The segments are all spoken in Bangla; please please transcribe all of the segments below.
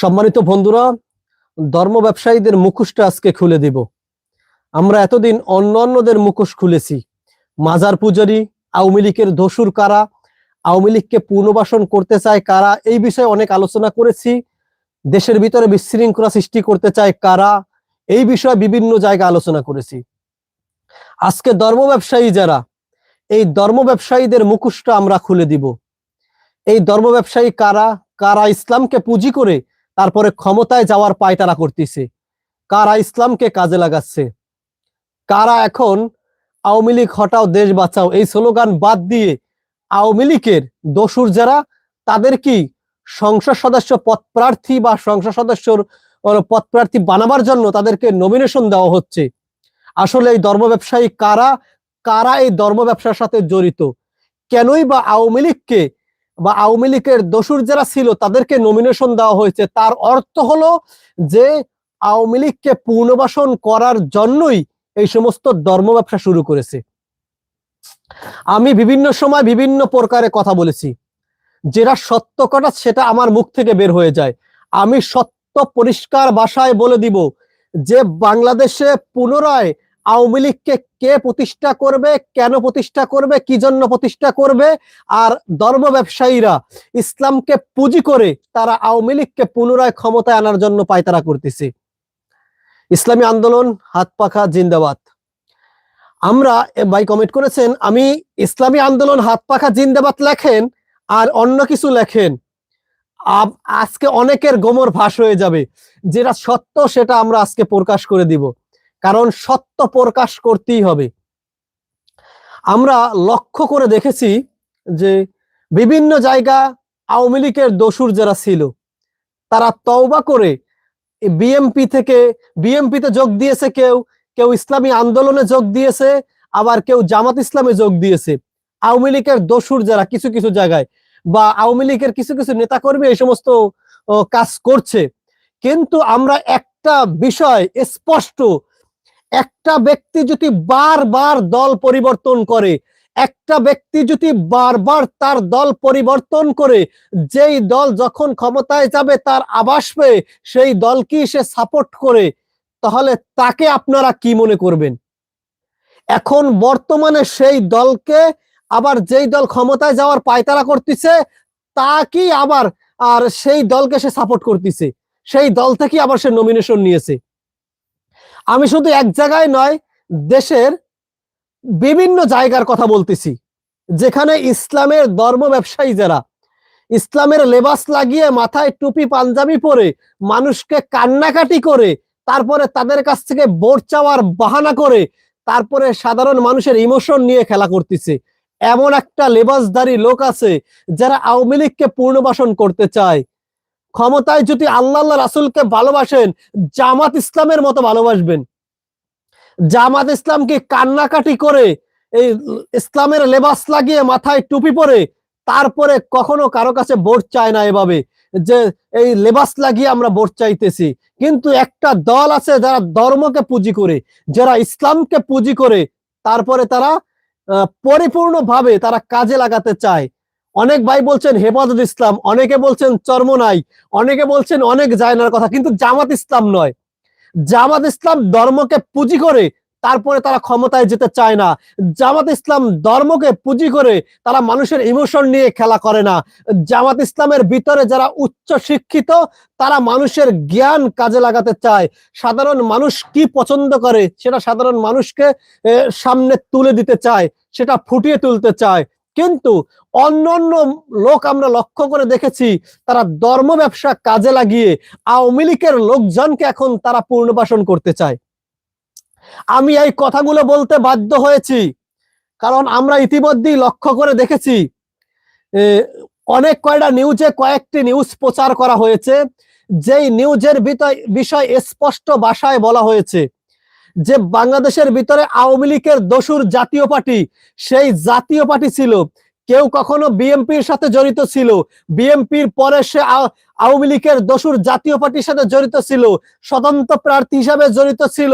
সম্মানিত বন্ধুরা, ধর্ম ব্যবসায়ীদের মুখোশটা আজকে খুলে দিব। আমরা এতদিন অন্য অন্যদের মুখোশ খুলেছি। মাজার পূজারি, আওয়ামী লীগের দস্যুর কারা, আওয়ামী লীগকে পুনর্বাসন করতে চায় কারা, এই বিষয়ে অনেক আলোচনা করেছি। দেশের ভিতরে বিশৃঙ্খলা সৃষ্টি করতে চায় কারা, এই বিষয়ে বিভিন্ন জায়গায় আলোচনা করেছি। আজকে ধর্ম ব্যবসায়ী যারা, এই ধর্ম ব্যবসায়ীদের মুখোশটা আমরা খুলে দিব। এই ধর্ম ব্যবসায়ী কারা কারা ইসলামকে পুঁজি করে তারপরে ক্ষমতায় যাওয়ার পায়তারা করতেছে। কারা ইসলামকে কাজে লাগাচ্ছে? কারা এখন আওয়ামী লীগ হটাও দেশ বাঁচাও? এই স্লোগান বাদ দিয়ে আওয়ামী লীগের দোসুর যারা, তাদের কি সংসদ সদস্য পদপ্রার্থী বা সংসদ সদস্যর পদপ্রার্থী বানাবার জন্য তাদেরকে নমিনেশন দেওয়া হচ্ছে? আসলে এই ধর্ম ব্যবসায়ী কারা? কারা এই ধর্ম ব্যবসার সাথে জড়িত? কেনই বা আওয়ামী লীগকে বা আওয়ামী লীগের দোসুর যারা ছিল, তাদেরকে নমিনেশন দেওয়া হয়েছে। তার অর্থ হলো যে আওয়ামী লীগকে পুনর্বাসন করার জন্যই এই সমস্ত ধর্ম ব্যবসা শুরু করেছে। আমি বিভিন্ন সময় বিভিন্ন প্রকারে কথা বলেছি। যেটা সত্য কথা, সেটা আমার মুখ থেকে বের হয়ে যায়। আমি সত্য পরিষ্কার ভাষায় বলে দিব যে বাংলাদেশে পুনরায় আওয়ামী লীগকে কে প্রতিষ্ঠা করবে, কেন প্রতিষ্ঠা করবে, কি জন্য প্রতিষ্ঠা করবে, আর ধর্ম ব্যবসায়ীরা ইসলামকে পুঁজি করে তারা আওয়ামী লীগকে পুনরায় ক্ষমতায় আনার জন্য পায়তারা করতেছে। ইসলামী আন্দোলন হাত পাখা জিন্দাবাদ। আমরা ভাই কমেন্ট করেছেন, আমি ইসলামী আন্দোলন হাত পাখা জিন্দাবাদ লেখেন আর অন্য কিছু লেখেন। আজকে অনেকের গোমর ভাস হয়ে যাবে। যেটা সত্য, সেটা আমরা আজকে প্রকাশ করে দিব। কারণ সত্য প্রকাশ করতেই হবে। আমরা লক্ষ্য করে দেখেছি যে বিভিন্ন জায়গা আওয়ামী লীগের দোসুর যারা ছিল, তারা তওবা করে বিএমপি থেকে বিএমপিতে যোগ দিয়েছে কেউ কেউ ইসলামী আন্দোলনে যোগ দিয়েছে, আবার কেউ জামাত ইসলামে যোগ দিয়েছে। আওয়ামী লীগের দোসুর যারা কিছু কিছু জায়গায় বা আওয়ামী লীগের কিছু কিছু নেতাকর্মী এই সমস্ত কাজ করছে। কিন্তু আমরা একটা বিষয় স্পষ্ট একটা ব্যক্তি যদি বারবার দল পরিবর্তন করে, একটা ব্যক্তি যদি বারবার তার দল পরিবর্তন করে, যেই দল যখন ক্ষমতায় যাবে তার আবাস পেয়ে সেই দলকে সে সাপোর্ট করে, তাহলে তাকে আপনারা কি মনে করবেন? এখন বর্তমানে সেই দলকে আবার যেই দল ক্ষমতায় যাওয়ার পায়তারা করতেছে তা কি আবার আর সেই দলকে সে সাপোর্ট করতেছে। সেই দল থেকে আবার সে নমিনেশন নিয়েছে। আমি শুধু এক জায়গায় নয়, দেশের বিভিন্ন জায়গার কথা বলতেছি। যেখানে ইসলামের ধর্ম ব্যবসায়ী যারা, ইসলামের লেবাস লাগিয়ে মাথায় টুপি, পাঞ্জাবি পরে মানুষকে কান্নাকাটি করে, তারপরে তাদের কাছ থেকে ভোট চাওয়ার বাহানা করে, তারপরে সাধারণ মানুষের ইমোশন নিয়ে খেলা করতেছে। এমন একটা লেবাসধারী লোক আছে যারা আওয়ামী লীগকে পূর্ণবাসন করতে চায়। ক্ষমতায় যদি আল্লাহ আল্লাহ রাসুলকে ভালোবাসেন, জামাত ইসলামের মতো ভালোবাসবেন। জামাত ইসলামকে কান্নাকাটি করে, এই ইসলামের লেবাস লাগিয়ে মাথায় টুপি পরে, তারপরে কখনো কারও কাছে ভোট চায় না এভাবে, যে এই লেবাস লাগিয়ে আমরা ভোট চাইতেছি। কিন্তু একটা দল আছে যারা ধর্মকে পুঁজি করে, যারা ইসলামকে পুঁজি করে, তারপরে তারা পরিপূর্ণভাবে তারা কাজে লাগাতে চায়। অনেক ভাই বলছেন হেফাজত ইসলাম, অনেকে বলছেন চর্ম চর্মনাই অনেকে বলছেন অনেক জায়নার কথা, কিন্তু জামাত ইসলাম নয়। জামাত ইসলাম ধর্মকে পুঁজি করে তারপরে তারা ক্ষমতায় যেতে চায় না। জামাত ইসলাম ধর্মকে পুঁজি করে তারা মানুষের ইমোশন নিয়ে খেলা করে না। জামাত ইসলামের ভিতরে যারা উচ্চ শিক্ষিত, তারা মানুষের জ্ঞান কাজে লাগাতে চায়। সাধারণ মানুষ কি পছন্দ করে, সেটা সাধারণ মানুষকে সামনে তুলে দিতে চায়, সেটা ফুটিয়ে তুলতে চায়। কিন্তু অন্য অন্য লোক আমরা লক্ষ্য করে দেখেছি, তারা ধর্ম ব্যবসা কাজে লাগিয়ে আওয়ামী লীগের লোকজনকে এখন তারা পূর্ণবাসন করতে চায়। আমি এই কথাগুলো বলতে বাধ্য হয়েছি, কারণ আমরা ইতিমধ্যেই লক্ষ্য করে দেখেছি অনেক কয়টা নিউজে কয়েকটি নিউজ প্রচার করা হয়েছে, যেই নিউজের বিষয় স্পষ্ট ভাষায় বলা হয়েছে। যে বাংলাদেশের ভিতরে আওয়ামী লীগের দসুর জাতীয় পার্টি, সেই জাতীয় পার্টি ছিল। কেউ কখনো বিএমপির সাথে জড়িত ছিল। বিএমপির পরে সে আওয়ামী লীগের দসুর জাতীয় পার্টির সাথে জড়িত ছিল। স্বতন্ত্র প্রার্থী হিসাবে জড়িত ছিল।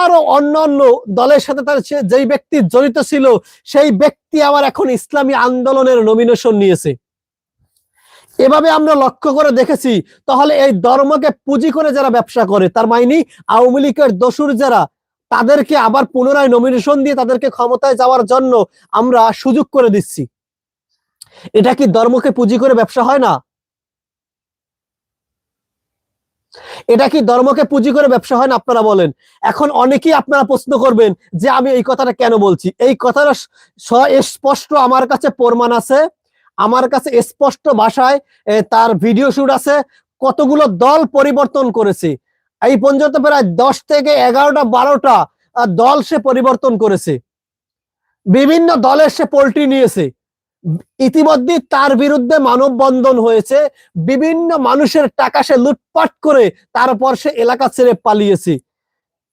আরও অন্যান্য দলের সাথে তার যেই ব্যক্তি জড়িত ছিল, সেই ব্যক্তি আবার এখন ইসলামী আন্দোলনের নমিনেশন নিয়েছে। এভাবে আমরা লক্ষ্য করে দেখেছি, তাহলে এই ধর্মকে পুঁজি করে যারা ব্যবসা করে, তার মাইনি আওয়ামী লীগের দোসুর যারা, তাদেরকে আবার পুনরায় নমিনেশন দিয়ে তাদেরকে ক্ষমতায় যাওয়ার জন্য আমরা সুযোগ করে দিচ্ছি। এটা কি ধর্মকে পুঁজি করে ব্যবসা হয় না? এটা কি ধর্মকে পুঁজি করে ব্যবসা হয় না, আপনারা বলেন? এখন অনেকেই আপনারা প্রশ্ন করবেন যে আমি এই কথাটা কেন বলছি? এই কথাটা স্পষ্ট আমার কাছে প্রমাণ আছে। আমার কাছে স্পষ্ট ভাষায় তার ভিডিও শুট আছে। কতগুলো দল পরিবর্তন করেছে। এই পর্যন্ত প্রায় দশ থেকে এগারোটা, বারোটা দল সে পরিবর্তন করেছে। বিভিন্ন দলের সে পোল্ট্রি নিয়েছে। ইতিমধ্যে তার বিরুদ্ধে মানববন্ধন হয়েছে। বিভিন্ন মানুষের টাকা সে লুটপাট করে তারপর সে এলাকা ছেড়ে পালিয়েছে।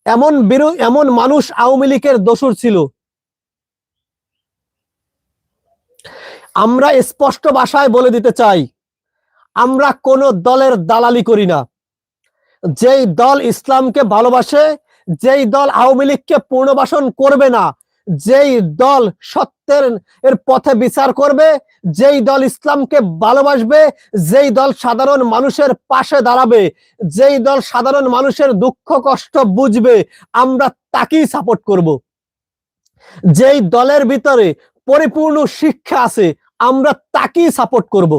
এমন এমন মানুষ আওয়ামী লীগের দোষর ছিল। আমরা স্পষ্ট ভাষায় বলে দিতে চাই, আমরা কোন দলের দালালি করি না। যেই দল ইসলামকে ভালোবাসে, যেই দল আওয়ামী লীগকে পুনর্বাসন করবে না, যেই দল সত্যের এর পথে বিচার করবে, যেই দল ইসলামকে ভালোবাসবে, যেই দল সাধারণ মানুষের পাশে দাঁড়াবে, যেই দল সাধারণ মানুষের দুঃখ কষ্ট বুঝবে, আমরা তাকেই সাপোর্ট করব। যেই দলের ভিতরে পরিপূর্ণ শিক্ষা আছে আমরা তাকেই সাপোর্ট করব।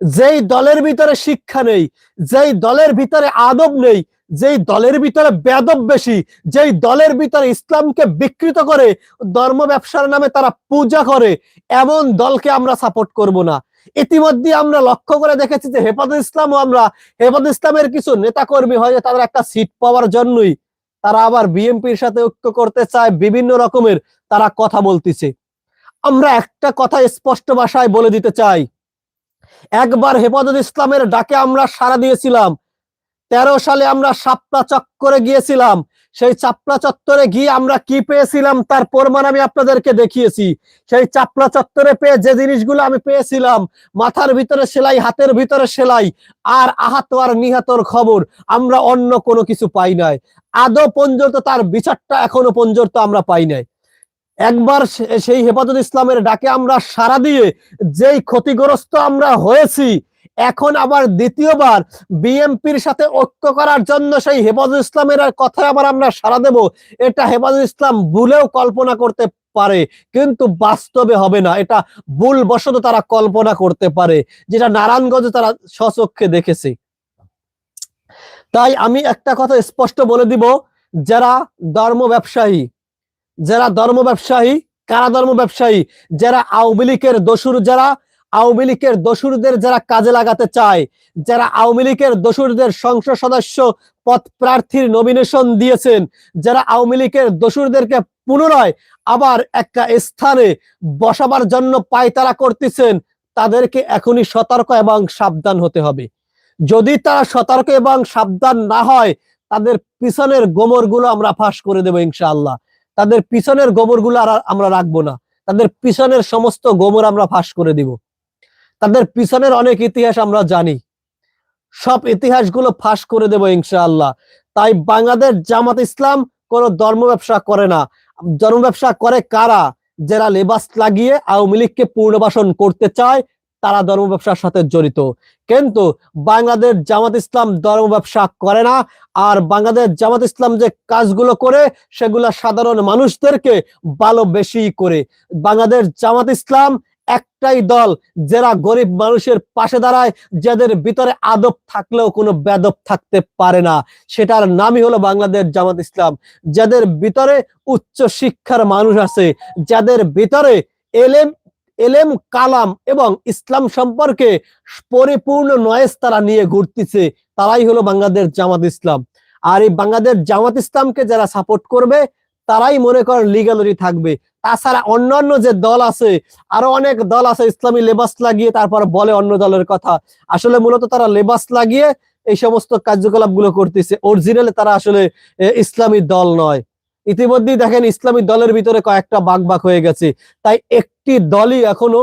যেই দলের ভিতরে শিক্ষা নেই, যেই দলের ভিতরে আদব নেই, যেই দলের ভিতরে বেদব বেশি, যেই দলের ভিতরে ইসলামকে বিকৃত করে ধর্ম ব্যবসার নামে তারা পূজা করে, এমন দলকে আমরা সাপোর্ট করব না। ইতিমধ্যে আমরা লক্ষ্য করে দেখেছি যে হেফাজত ইসলামও আমরা হেফাজ ইসলামের কিছু নেতাকর্মী হয় তাদের একটা সিট পাওয়ার জন্যই তারা আবার বিএনপির সাথে ঐক্য করতে চায়, বিভিন্ন রকমের তারা কথা বলতেছে। আমরা একটা কথা স্পষ্ট ভাষায় বলে দিতে চাই। একবার হেফাজত ইসলামের ডাকে আমরা সাড়া দিয়েছিলাম। তেরো সালে আমরা সাপলা চক্করে গিয়েছিলাম। সেই চাপলা চত্বরে গিয়ে আমরা কি পেয়েছিলাম তার প্রমাণ আমি আপনাদেরকে দেখিয়েছি। সেই চাপলা চত্বরে পেয়ে যে জিনিসগুলো আমি পেয়েছিলাম, মাথার ভিতরে সেলাই, হাতের ভিতরে সেলাই, আর আহত আর নিহতর খবর আমরা অন্য কোনো কিছু পাই নাই। আদৌ পর্যন্ত তার বিচারটা এখনও পর্যন্ত আমরা পাই নাই। একবার সেই হেফাজত ইসলামের ডাকে আমরা সারা দিয়ে যেই ক্ষতিগ্রস্ত আমরা হয়েছি, এখন আবার দ্বিতীয়বার বিএমপির সাথে ঐক্য করার জন্য সেই হেফাজত ইসলামের কথা আবার আমরা সারা দেব। এটা হেফাজত ইসলাম ভুলেও কল্পনা করতে পারে, কিন্তু বাস্তবে হবে না। এটা ভুল বশত তারা কল্পনা করতে পারে, যেটা নারায়ণগঞ্জে তারা স্বচক্ষে দেখেছে। তাই আমি একটা কথা স্পষ্ট বলে দিব, যারা ধর্ম ব্যবসায়ী যারা ধর্ম ব্যবসায়ী, কারা ধর্ম ব্যবসায়ী? যারা আওয়ামী লীগের দোসুর, যারা আওয়ামী লীগের দোসুরদের যারা কাজে লাগাতে চায়, যারা আওয়ামী লীগের দোসুরদের সংসদ সদস্য পদ প্রার্থীর নমিনেশন দিয়েছেন, যারা আওয়ামী লীগের দোসুরদেরকে পুনরায় আবার একটা স্থানে বসাবার জন্য পায়তারা করতেছেন, তাদেরকে এখনই সতর্ক এবং সাবধান হতে হবে। যদি তারা সতর্ক এবং সাবধান না হয়, তাদের পিছনের গোমরগুলো আমরা ফাঁস করে দেবো ইনশাআল্লাহ। তাদের পিছনের গোবরগুলো আর আমরা রাখব না। তাদের পিছনের সমস্ত গোবর আমরা ফাঁস করে দিব। তাদের পিছনের অনেক ইতিহাস আমরা জানি। সব ইতিহাসগুলো ফাঁস করে দেব ইনশাআল্লাহ। তাই বাংলাদেশ জামাত ইসলাম কোন ধর্ম ব্যবসা করে না। ধর্ম ব্যবসা করে কারা? যারা লেবাস লাগিয়ে আওয়ামী লীগকে পুনর্বাসন করতে চায় তারা ধর্ম ব্যবসার সাথে জড়িত। কিন্তু বাংলাদেশ জামাত ইসলাম ধর্ম ব্যবসা করে না। আর বাংলাদেশ জামাত ইসলাম যে কাজগুলো করে, সেগুলো সাধারণ মানুষদেরকে ভালো বেশি করে। বাংলাদেশ জামাত ইসলাম একটাই দল, যারা গরিব মানুষের পাশে দাঁড়ায়, যাদের ভিতরে আদব থাকলেও কোনো বেদব থাকতে পারে না। সেটার নামই হলো বাংলাদেশ জামাত ইসলাম। যাদের ভিতরে উচ্চ শিক্ষার মানুষ আছে, যাদের ভিতরে এলেম এলেম, কালাম এবং ইসলাম সম্পর্কে পরিপূর্ণ নয়েজ তারা নিয়ে ঘুরতেছে। তারাই হলো বাংলাদেশ জামাত ইসলাম। আর এই বাংলাদেশ জামাত ইসলামকে যারা সাপোর্ট করবে, তারাই মনে করেন লিগালরি থাকবে। তাছাড়া অন্যান্য যে দল আছে, আরও অনেক দল আছে, ইসলামী লেবাস লাগিয়ে তারপর বলে অন্য দলের কথা। আসলে মূলত তারা লেবাস লাগিয়ে এই সমস্ত কার্যকলাপগুলো করতেছে অরিজিনালি তারা আসলে ইসলামী দল নয়। ইতিমধ্যেই দেখেন ইসলামী দলের ভিতরে কয়েকটা বাঘ বাঘ হয়ে গেছে। তাই একটি দলই এখনও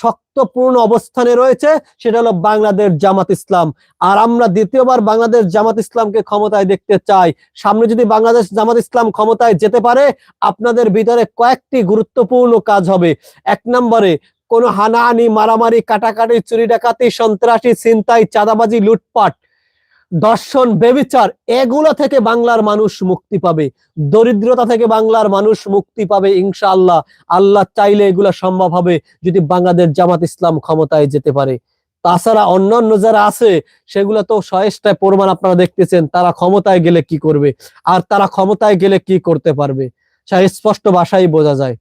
শক্তপূর্ণ অবস্থানে রয়েছে, সেটা হলো বাংলাদেশ জামাত ইসলাম। আর আমরা দ্বিতীয়বার বাংলাদেশ জামাত ইসলামকে ক্ষমতায় দেখতে চাই। সামনে যদি বাংলাদেশ জামাত ইসলাম ক্ষমতায় যেতে পারে, আপনাদের ভিতরে কয়েকটি গুরুত্বপূর্ণ কাজ হবে। এক নম্বরে, কোনো হানাহানি, মারামারি কাটাকাটি চুরি ডাকাতি, সন্ত্রাসী, ছিনতাই, চাঁদাবাজি, লুটপাট। দর্শন বেবিচার এগুলো থেকে বাংলার মানুষ মুক্তি পাবে। দরিদ্রতা থেকে বাংলার মানুষ মুক্তি পাবে ইনশাআল্লাহ। আল্লাহ আল্লাহ চাইলে এগুলো সম্ভব হবে যদি বাংলাদেশ জামাত ইসলাম ক্ষমতায় যেতে পারে। তাছাড়া অন্যান্য যারা আছে, সেগুলো তো সহেষ্টায় প্রমাণ আপনারা দেখতেছেন, তারা ক্ষমতায় গেলে কি করবে? আর তারা ক্ষমতায় গেলে কি করতে পারবে? সে, স্পষ্ট ভাষাই বোঝা যায়।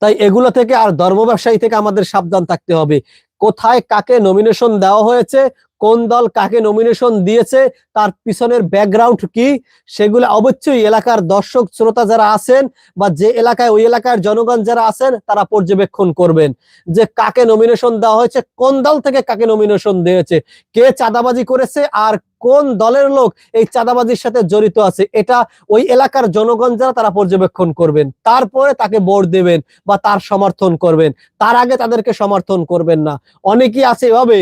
তাই এগুলো থেকে আর ধর্ম ব্যবসায়ী থেকে আমাদের সাবধান থাকতে হবে। কোথায় কাকে নমিনেশন দেওয়া হয়েছে কোন দল কাকে নমিনেশন দিয়েছে, তার পিছনের ব্যাকগ্রাউন্ড কি, সেগুলো অবশ্যই এলাকার দর্শক, শ্রোতা যারা আছেন বা যে এলাকায় ওই এলাকার জনগণ যারা আছেন, তারা পর্যবেক্ষণ করবেন যে কাকে নমিনেশন দেওয়া হয়েছে, কোন দল থেকে কাকে নমিনেশন দিয়েছে, কে চাঁদাবাজি করেছে আর কোন দলের লোক এই চাঁদাবাজির সাথে জড়িত আছে? এটা ওই এলাকার জনগণ যারা তারা পর্যবেক্ষণ করবেন। তারপরে তাকে ভোট দেবেন বা তার সমর্থন করবেন। তার আগে তাদেরকে সমর্থন করবেন না। অনেকেই আছে এভাবে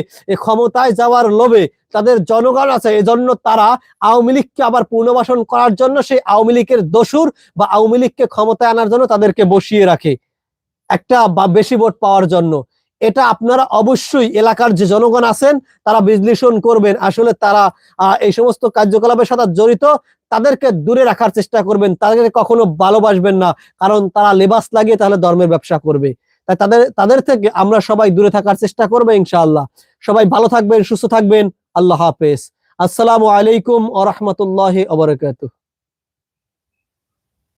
ক্ষমতায় যাওয়ার লোভে তাদের জনগণ আছে। এজন্য তারা আওয়ামী লীগকে আবার পুনর্বাসন করার জন্য সেই আওয়ামী লীগের দোসুর বা আওয়ামী লীগকে ক্ষমতায় আনার জন্য তাদেরকে বসিয়ে রাখে। একটা বেশি ভোট পাওয়ার জন্য। এটা আপনারা অবশ্যই এলাকার যে জনগণ আছেন, তারা বিশ্লেষণ করবেন। আসলে তারা এই সমস্ত কার্যকলাপের সাথে জড়িত, তাদেরকে দূরে রাখার চেষ্টা করবেন। তাদেরকে কখনো ভালোবাসবেন না, কারণ তারা লেবাস লাগিয়ে তাহলে ধর্মের ব্যবসা করবে। তাই তাদের তাদের থেকে আমরা সবাই দূরে থাকার চেষ্টা করব ইনশাআল্লাহ। সবাই ভালো থাকবেন, সুস্থ থাকবেন। আল্লাহ হাফেজ। আসসালামু আলাইকুম আ রহমতুল্লাহ